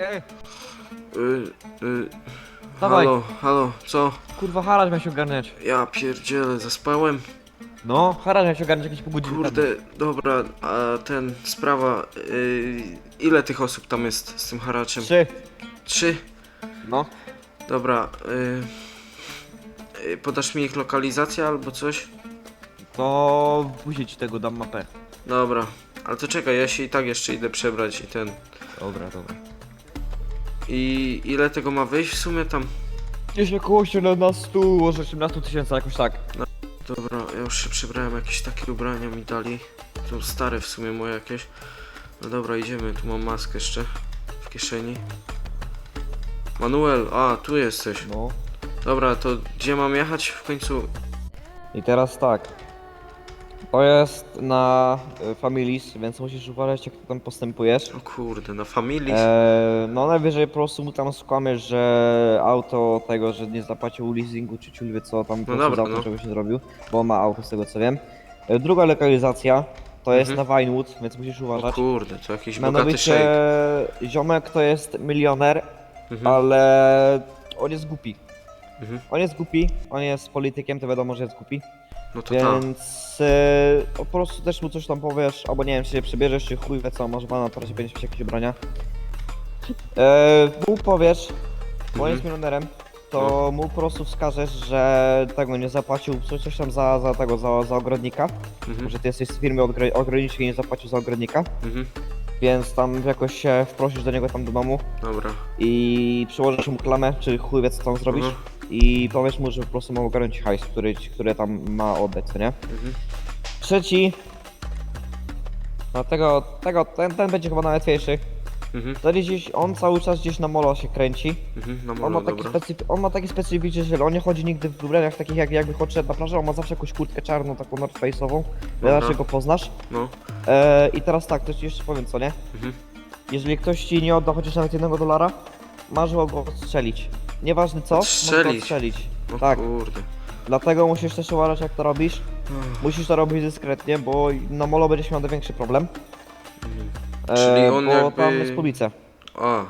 Y, y, Dawaj. halo, halo, co? kurwa, haraż miał się ogarniać. Ja pierdzielę, zaspałem? No, haraż miał się ogarniać jakieś pół godziny Kurde, dobra, a ten, sprawa, y, ile tych osób tam jest z tym haraczem? Trzy. Trzy? No. Dobra, y, y, podasz mi ich lokalizację albo coś? To później ci tego dam mapę. Dobra, ale to czekaj, ja się i tak jeszcze idę przebrać i ten. Dobra, dobra. I ile tego ma wyjść w sumie tam? Gdzieś około 17, może 18 tysięcy, jakoś tak. Dobra, ja już się przebrałem, jakieś takie ubrania mi dali. To stare w sumie moje jakieś. No dobra, idziemy, tu mam maskę jeszcze w kieszeni. Manuel, a tu jesteś. No. Dobra, to gdzie mam jechać w końcu? I teraz tak. To jest na y, Familis, więc musisz uważać jak ty tam postępujesz. O kurde, na familii. Eee, no najwyżej po prostu mu tam skłamiesz, że auto tego, że nie zapłacił leasingu czy ciulwie co tam po prostu dobra, za no. czegoś nie zrobił, bo on ma auto z tego co wiem. E, druga lokalizacja to jest Mhm. na Vinewood, więc musisz O uważać. kurde, to jakiś bogaty Mianowicie szejk. ziomek to jest milioner, Mhm. ale on jest głupi. Mhm. On jest głupi, on jest politykiem, to wiadomo, że jest głupi. No to tak. Więc e, po prostu też mu coś tam powiesz, albo nie wiem, czy się przebierzesz, czy chuj wie co, może pana to razie będziesz mieć jakieś ubrania. E, mu powiesz, bo on jest milionerem, to mu po prostu wskażesz, że tego nie zapłacił coś, coś tam za, za tego, za, za ogrodnika, Mhm. że ty jesteś z firmy ogro- ogrodniczej i nie zapłacił za ogrodnika, Mhm. więc tam jakoś się wprosisz do niego tam do domu Dobra. i przyłożysz mu klamę, czy chuj wie co tam zrobisz Mhm. I powiesz mu, że po prostu ma ogarnąć hajs, który, który tam ma co nie? Mhm. Trzeci. Dlatego tego, ten, ten będzie chyba najłatwiejszy. Mhm. Wtedy gdzieś, on cały czas gdzieś na molo się kręci. Mhm. No On ma, taki dobra. specyf- on ma taki specyficzny styl, on nie chodzi nigdy w ubraniach takich jak jakby odszedł na plażę, on ma zawsze jakąś kurtkę czarną, taką North Face'ową. Dobra. Raczej go poznasz. No. E, I teraz tak, to ci jeszcze powiem co, nie? Mhm. Jeżeli ktoś ci nie odda chociaż nawet jednego dolara, masz go odstrzelić. Nieważne co, możesz Odstrzelić? odstrzelić. O Tak. kurde. Dlatego musisz też uważać jak to robisz. Musisz to robić dyskretnie, bo na molo będziesz miał największy problem. Mhm. E, Czyli on bo jakby- tam jest policja. A.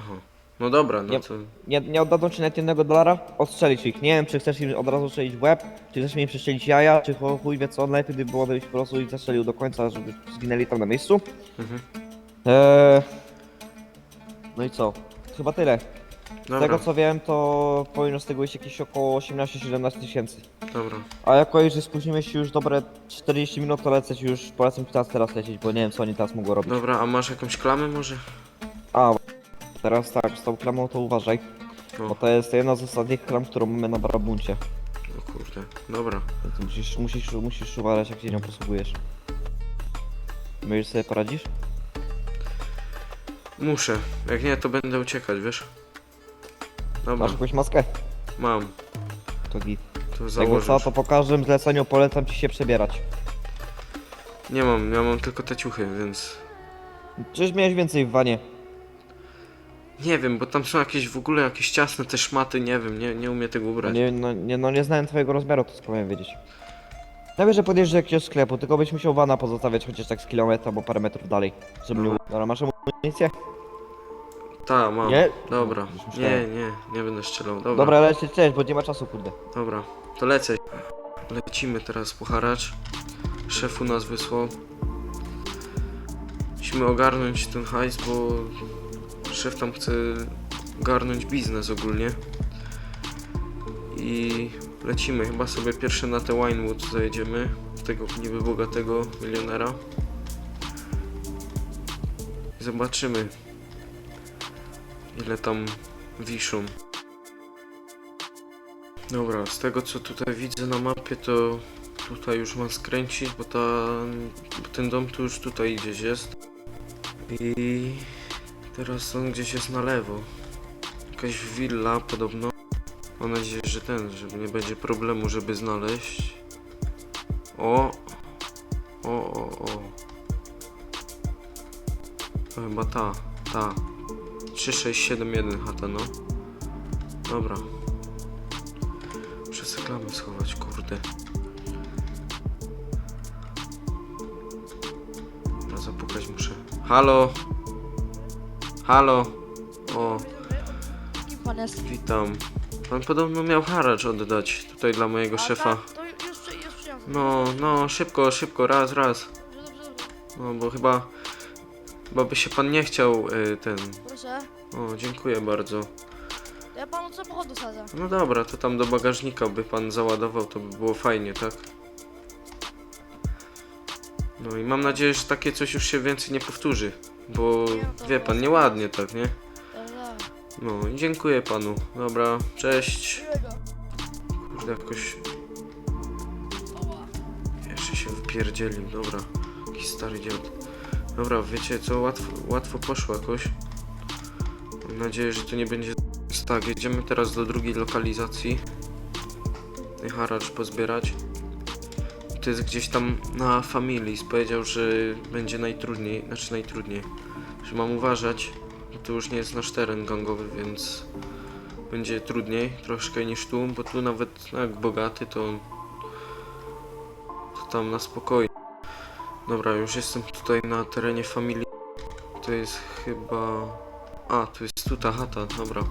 Aha. No dobra, no Nie- to... Nie, nie oddadzą ci nawet jednego dolara, odstrzelić ich. Nie wiem, czy chcesz im od razu strzelić w łeb, czy chcesz im przestrzelić jaja, czy chu- chuj wie co, najlepiej by było, gdybyś po prostu ich zastrzelił do końca, żeby zginęli tam na miejscu. Mhm. Eee... No i co? Chyba tyle. Z Dobra, tego co wiem, to powinno z tego iść jakieś około 18-17 tysięcy. dobra. A jako już spóźnimy się już dobre 40 minut, to lecę ci już, polecam ci teraz teraz lecieć, bo nie wiem co oni teraz mogą robić. Dobra, a masz jakąś klamę może? A, teraz tak, z tą klamą to uważaj, No. bo to jest jedna z ostatnich klam, którą mamy na Barabuncie. O kurde. Dobra. Więc musisz, musisz, musisz uważać jak się nią posługujesz. My już sobie poradzisz? Muszę. Jak nie, to będę uciekać, wiesz? Dobra, Masz jakąś maskę? mam. To git. To założę. co, to po każdym zleceniu polecam ci się przebierać. Nie mam, ja mam tylko te ciuchy, więc... Czyż miałeś więcej w wanie? Nie wiem, bo tam są jakieś w ogóle jakieś ciasne te szmaty, nie wiem, nie, nie umiem tego No ubrać. nie, no, nie, no nie znałem twojego rozmiaru, to skąd miałem wiedzieć. Nawet, że podjeżdżasz do jakiegoś sklepu, tylko byś musiał wana pozostawiać chociaż tak z kilometra albo parę metrów dalej. Żeby nie... Dobra, masz amunicję? Ta, mam. Nie? Dobra. Już Nie, myślałem. nie, nie będę strzelał. Dobra, Dobra, lecieć, leć, bo nie ma czasu, kurde. dobra. To lecę. Lecimy teraz po haracz. Szefu nas wysłał. Musimy ogarnąć ten hajs, bo szef tam chce ogarnąć biznes ogólnie. I lecimy. Chyba sobie pierwsze na te Winewood zajedziemy. Tego niby bogatego milionera. I zobaczymy ile tam wiszą. Dobra, z tego co tutaj widzę na mapie, to tutaj już mam skręcić, bo, ta, bo ten dom tu już tutaj gdzieś jest. I teraz on gdzieś jest na lewo. Jakaś willa podobno. Mam nadzieję, że ten, że nie będzie problemu, żeby znaleźć. O! O, o, o. To chyba ta, ta. 3671 chata, no. Dobra. Muszę schować, kurde. Dobra, zapukać muszę. Halo? Halo. O, Kim pan jest? witam. Pan podobno miał haracz oddać tutaj dla mojego A, szefa. tak, To już, przy- już przyniosę. No, no, szybko, szybko, raz, raz. Dobrze, dobrze, dobrze. No, bo chyba... Chyba by się pan nie chciał y, ten... Proszę. O, dziękuję bardzo. Ja panu samochodu sadzę. No dobra, to tam do bagażnika by pan załadował, to by było fajnie, tak? No i mam nadzieję, że takie coś już się więcej nie powtórzy. Bo Nie, to wie pan, nieładnie tak, nie? Tak, tak. No i dziękuję panu. Dobra, cześć. Miłego. Kurde, jakoś... Jeszcze się wypierdzielił, dobra. Jakiś stary dziad. Dobra, wiecie co, łatwo, łatwo poszło jakoś. Mam nadzieję, że to nie będzie... Tak, jedziemy teraz do drugiej lokalizacji. Haracz pozbierać. To jest gdzieś tam na Familis. Powiedział, że będzie najtrudniej, znaczy najtrudniej. Że mam uważać, bo to już nie jest nasz teren gangowy, więc będzie trudniej troszkę niż tu, bo tu nawet no jak bogaty to, to tam na spokojnie. Dobra, już jestem tutaj na terenie familii. To jest chyba... A, tu jest tu ta chata, dobra.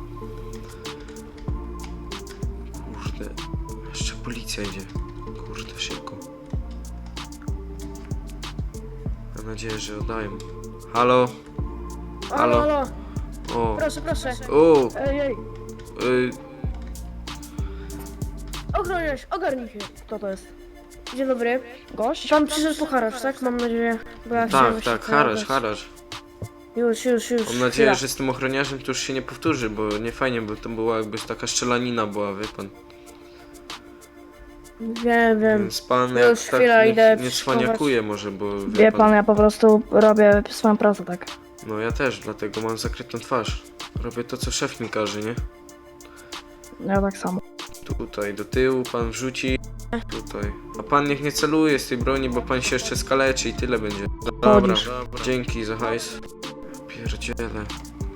Kurde, jeszcze policja idzie. Kurde, szybko. Mam nadzieję, że oddają. Halo? Halo? Halo, halo, O, proszę, proszę. o, Ej, ej, y, ochroniarz, ogarnij się. Kto to jest? Dzień dobry. Gość? Pan przyszedł po haracz, tak? Mam nadzieję. Bo ja chciałem tak, tak, haracz, haracz. Już, już, już. Mam nadzieję, chwila. że z tym ochroniarzem to już się nie powtórzy, bo nie fajnie, bo to była jakby taka strzelanina była, wie pan. Wiem, wiem. Więc pan Już jak chwila, tak idę nie, cwaniakuje może, bo wie, Wie pan, ja po prostu robię swoją pracę, tak? No ja też, dlatego mam zakrytą twarz. Robię to, co szef mi każe, nie? Ja tak samo. Tutaj, do tyłu pan wrzuci. Tutaj. A pan niech nie celuje z tej broni, bo pan się jeszcze skaleczy i tyle będzie. Dobra, Chodzisz. dobra. Dzięki za hajs. Pierdziele.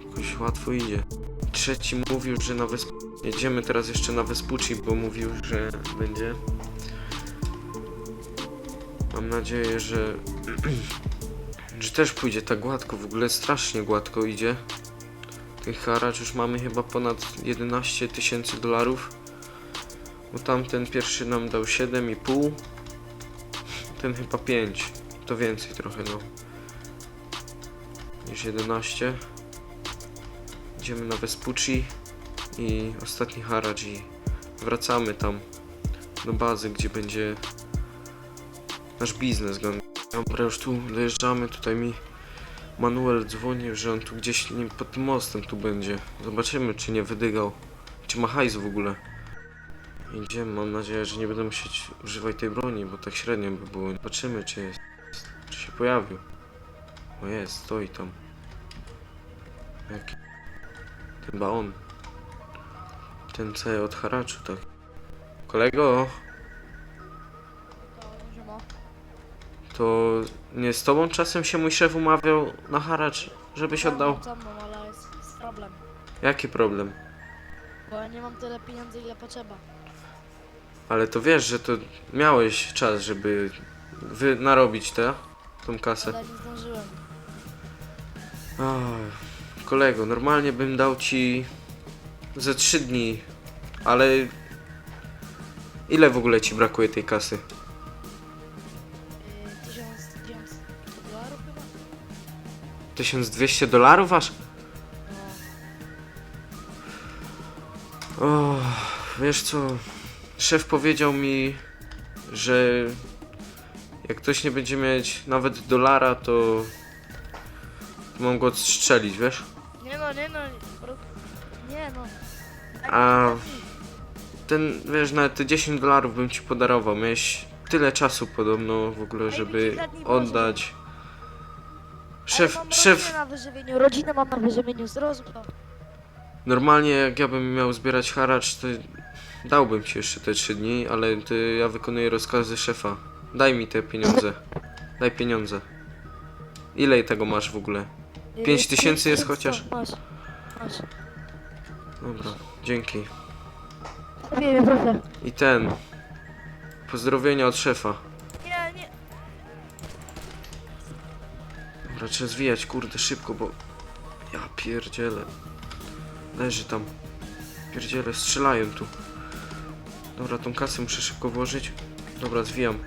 Jakoś łatwo idzie. Trzeci mówił, że na wysp... Jedziemy teraz jeszcze na Vespucci, bo mówił, że będzie. Mam nadzieję, że... że też pójdzie tak gładko. W ogóle strasznie gładko idzie. Ten haracz już mamy chyba ponad 11 tysięcy dolarów. Bo tamten pierwszy nam dał 7,5. Ten chyba 5. To więcej trochę, no. Niż 11. Idziemy na Vespucci i ostatni haracz i wracamy tam do bazy, gdzie będzie nasz biznes. Dobra, już tu dojeżdżamy. Tutaj mi Manuel dzwonił, że on tu gdzieś nie, pod tym mostem tu będzie. Zobaczymy, czy nie wydygał. Czy ma hajs w ogóle. Idziemy, mam nadzieję, że nie będę musieć używać tej broni, bo tak średnio by było. Zobaczymy, czy jest. Czy się pojawił. O jest, stoi tam. Jaki? Chyba on. Ten co od haraczu, tak. Kolego, To nie z tobą czasem się mój szef umawiał na haracz, żebyś oddał? Ale jest, jest problem. Jaki problem? Bo ja nie mam tyle pieniędzy, ile potrzeba. Ale to wiesz, że to miałeś czas, żeby wy narobić tę, tą kasę. Ale nie zdążyłem. Ach, kolego, normalnie bym dał ci ze 3 dni, ale ile w ogóle ci brakuje tej kasy? Yy, 1900 dolarów chyba? 1200 dolarów aż? No. O, wiesz co, szef powiedział mi, że jak ktoś nie będzie mieć nawet dolara, to mam go odstrzelić, wiesz? Nie no, nie no. bro- Nie no. A ten, wiesz, nawet te 10 dolarów bym ci podarował. Miałeś tyle czasu podobno w ogóle, żeby oddać. Ale Szef, mam szef, rodzinę na wyżywieniu, rodzinę mam na wyżywieniu, zrozum to. normalnie jak ja bym miał zbierać haracz, to dałbym ci jeszcze te 3 dni, ale ty, ja wykonuję rozkazy szefa. Daj mi te pieniądze. Daj pieniądze. Ile tego masz w ogóle? Pięć tysięcy jest 500, chociaż? Masz, masz. Dobra, dzięki. Proszę. I ten. Pozdrowienia od szefa. Nie, nie. Dobra, trzeba zwijać, kurde, szybko, bo Ja pierdzielę. Leży tam. Pierdzielę, strzelają tu. Dobra, tą kasę muszę szybko włożyć. Dobra, zwijam.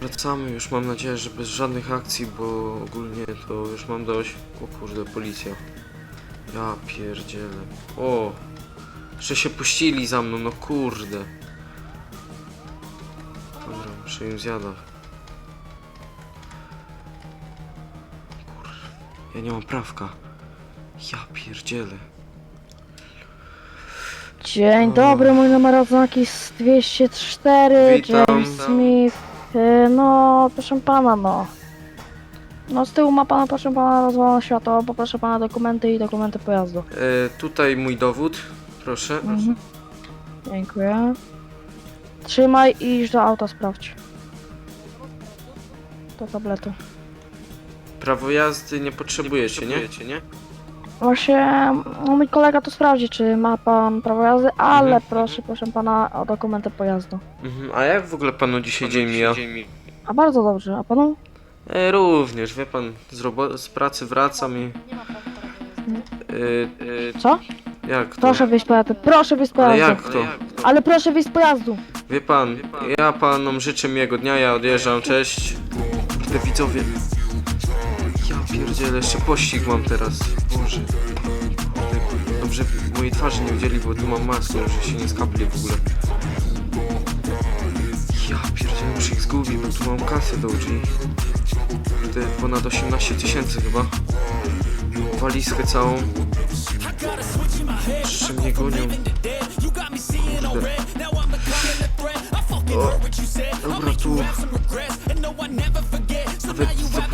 Wracamy już, mam nadzieję, że bez żadnych akcji, bo ogólnie to już mam dość. O kurde, policja. Ja pierdzielę. O! Że się puścili za mną, no kurde. Dobra, muszę im zjada. Kurde. Ja nie mam prawka. Ja pierdzielę. Dzień dobry, mój numer oznaki jest 204, Witam. James Smith. Y, No, proszę pana, no. No z tyłu ma pana, proszę pana, rozwalone światło, poproszę pana dokumenty i dokumenty pojazdu. E, tutaj mój dowód. Proszę. Mhm. Dziękuję. Trzymaj i idź do auta, sprawdź. Do tabletu. Prawo jazdy nie potrzebujecie, nie? nie? Właśnie, no, mój kolega to sprawdzi, czy ma pan prawo jazdy, ale Mhm. proszę, proszę pana o dokumenty pojazdu. Mhm. A jak w ogóle panu dzisiaj dzień mija? A bardzo dobrze, a panu? E, również, wie pan, z, robo- z pracy wracam i... Nie ma pan prawa jazdy. E, Co? e, jak to? Proszę wyjść z pojazdu, proszę wyjść z Ale pojazdu. jak to? Ale proszę wyjść z pojazdu. Wie pan, ja panom życzę miłego dnia, ja odjeżdżam, cześć. Kurde widzowie. Ja pierdzielę, jeszcze pościg mam teraz. Boże. Dobrze mojej twarzy nie widzieli, bo tu mam maskę, że się nie skapli w ogóle. Ja pierdzielę, muszę ich zgubić, bo tu mam kasę do uczyni. Kurde, ponad 18 tysięcy chyba. Walizkę całą. Jeszcze mnie gonią. Dobra, tu.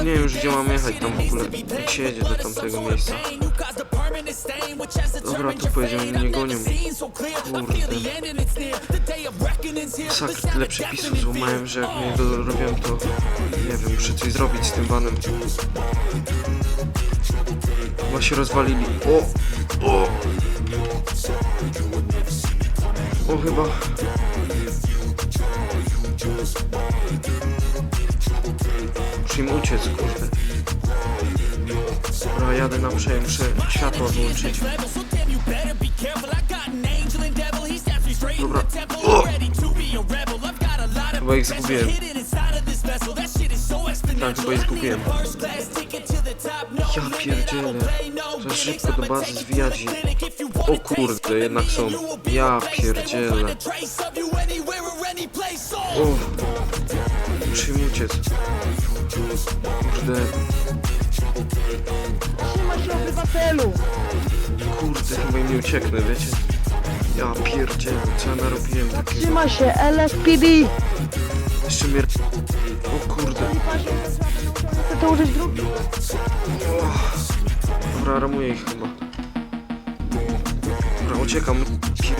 Nawet zapomniałem już gdzie mam jechać tam w ogóle. Jak się jedzie do tamtego miejsca. Dobra, tu pojedziemy, nie gonią. Kurde. Sakra, tyle przepisów złamałem, że jak mnie dorobiłem to... Nie wiem, muszę coś zrobić z tym vanem. Chyba się rozwalili. O! O! O, chyba... Muszę uciec, kurde. Dobra, jadę na przejem, muszę światło włączyć. Dobra. O! Chyba ich zgubiłem. Tak, chyba ich zgubiłem. Ja pierdzielę. Za szybko do bazy zwijać. O kurde, jednak są. Ja pierdzielę. O! Muszę uciec. Kurde, Trzymaj się obywatelu. kurde, chyba nie ucieknę, wiecie? Ja pierdzielę, co ja narobiłem takiego? Trzymaj się, LSPD. Jeszcze mnie... O kurde. Chcę to użyć drugi. Dobra, ramuję ich chyba. Dobra, uciekam. Pier...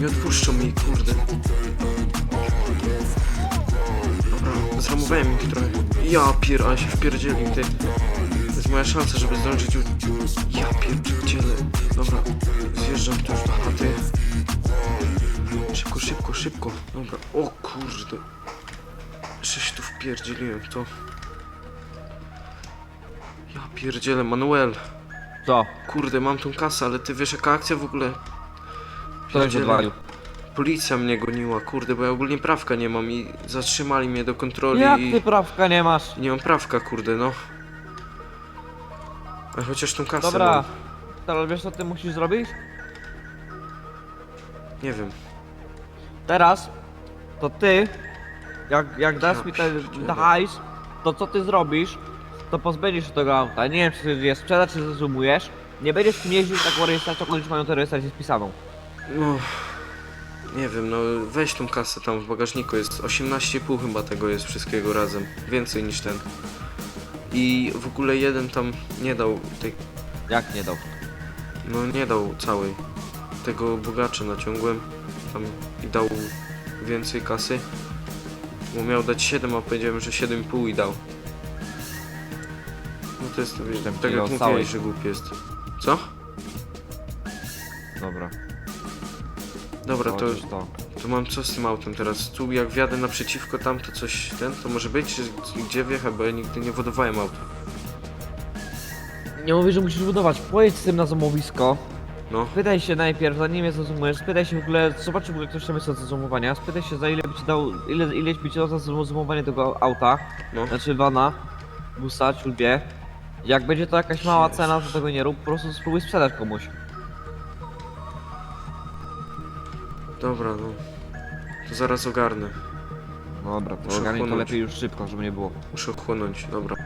Nie odpuszczą mi, kurde. Zramowałem ich trochę. Ja pier... ale się wpierdzieli, ty. To jest moja szansa, żeby zdążyć u... Ja pierdzielę. Dobra, zjeżdżam tu już do chaty. Szybko, szybko, szybko. Dobra, o kurde. Jeszcze się tu wpierdzieliłem, to... Ja pierdzielę, Manuel. Co? Kurde, mam tą kasę, ale ty wiesz jaka akcja w ogóle? Odwalił? Policja mnie goniła, kurde, bo ja ogólnie prawka nie mam i zatrzymali mnie do kontroli Jak i... ty prawka nie masz? Nie mam prawka, kurde, no. A chociaż tą kasę Dobra. mam. Teraz wiesz co ty musisz zrobić? Nie wiem. Teraz to ty, jak, jak dasz Ja mi ten pierdzielę. hajs, to co ty zrobisz, to pozbędziesz się tego auta. Nie wiem, czy ty je sprzedać, czy zezumujesz. Nie będziesz tym jeździł taką rejestracją, oni już mają tę rejestrację spisaną. No... Nie wiem, no weź tą kasę tam w bagażniku, jest 18,5 chyba tego jest wszystkiego razem. Więcej niż ten. I w ogóle jeden tam nie dał tej Jak nie dał? No nie dał całej. Tego bogacza naciągłem tam i dał więcej kasy. Bo miał dać 7, a powiedziałem, że 7,5 i dał. No to jest, tak jak mówiłeś, że głupi jest. Co? Dobra. Dobra, to, Chociaż to. to mam co z tym autem teraz? Tu jak wjadę naprzeciwko tam, to coś ten, to może być? Czy gdzie wjechać, bo ja nigdy nie wodowałem auta. Nie mówię, że musisz budować. Pojedź z tym na zamowisko. No. Spytaj się najpierw, zanim je zazumujesz, spytaj się w ogóle, zobacz w ogóle ktoś tam jest od zazumowania, spytaj się za ile by ci dał, ile, ileś by ci dał za zazumowanie tego auta, No. znaczy vana, busa, ciulbie. Jak będzie to jakaś mała cena, to tego nie rób, po prostu spróbuj sprzedać komuś. Dobra, no. To zaraz ogarnę. Dobra, to Muszę ogarnij to chłonąć. lepiej już szybko, żeby nie było. Muszę chłonąć, dobra.